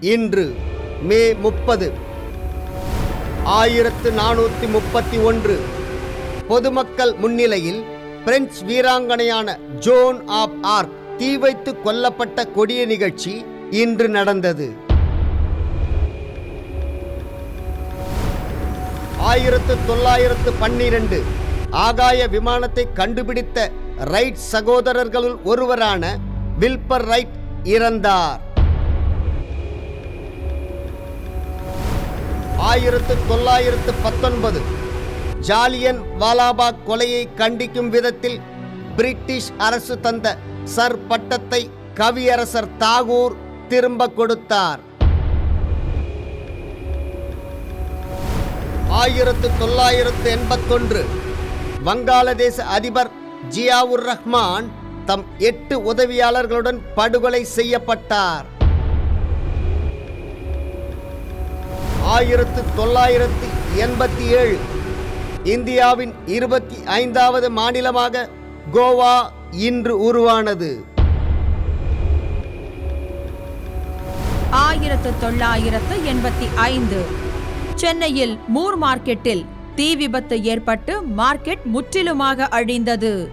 இன்று மே முப்பது ஆயிரத்து நானூற்றி முப்பத்தி ஒன்று. பொதுமக்கள் முன்னிலையில் பிரெஞ்சு வீராங்கனையான ஜோன் ஆப் ஆர்க் தீ வைத்து கொல்லப்பட்ட கொடிய நிகழ்ச்சி இன்று நடந்தது. ஆயிரத்து தொள்ளாயிரத்து பன்னிரண்டு ஆகாய விமானத்தை கண்டுபிடித்த ரைட் சகோதரர்களுள் ஒருவரான வில்பர் ரைட் இறந்தார். ஆயிரத்து தொள்ளாயிரத்து பத்தொன்பது ஜாலியன் வாலாபாக் கொலையை கண்டிக்கும் விதத்தில் பிரிட்டிஷ் அரசு தந்த சர் பட்டத்தை கவியரசர் தாகூர் திரும்ப கொடுத்தார். ஆயிரத்து தொள்ளாயிரத்து எண்பத்தொன்று வங்காளதேச அதிபர் ஜியாவுர் ரஹ்மான் தம் எட்டு உதவியாளர்களுடன் படுகொலை செய்யப்பட்டார். ஆயிரத்து தொள்ளாயிரத்து எண்பத்தி ஏழு. இந்தியாவின் இருபத்தி ஐந்தாவது மாநிலமாக கோவா இன்று உருவானது. ஆயிரத்து தொள்ளாயிரத்து எண்பத்தி ஐந்து. சென்னையில் மூர் மார்க்கெட்டில் தீ விபத்து ஏற்பட்டு மார்க்கெட் முற்றிலுமாக அழிந்தது.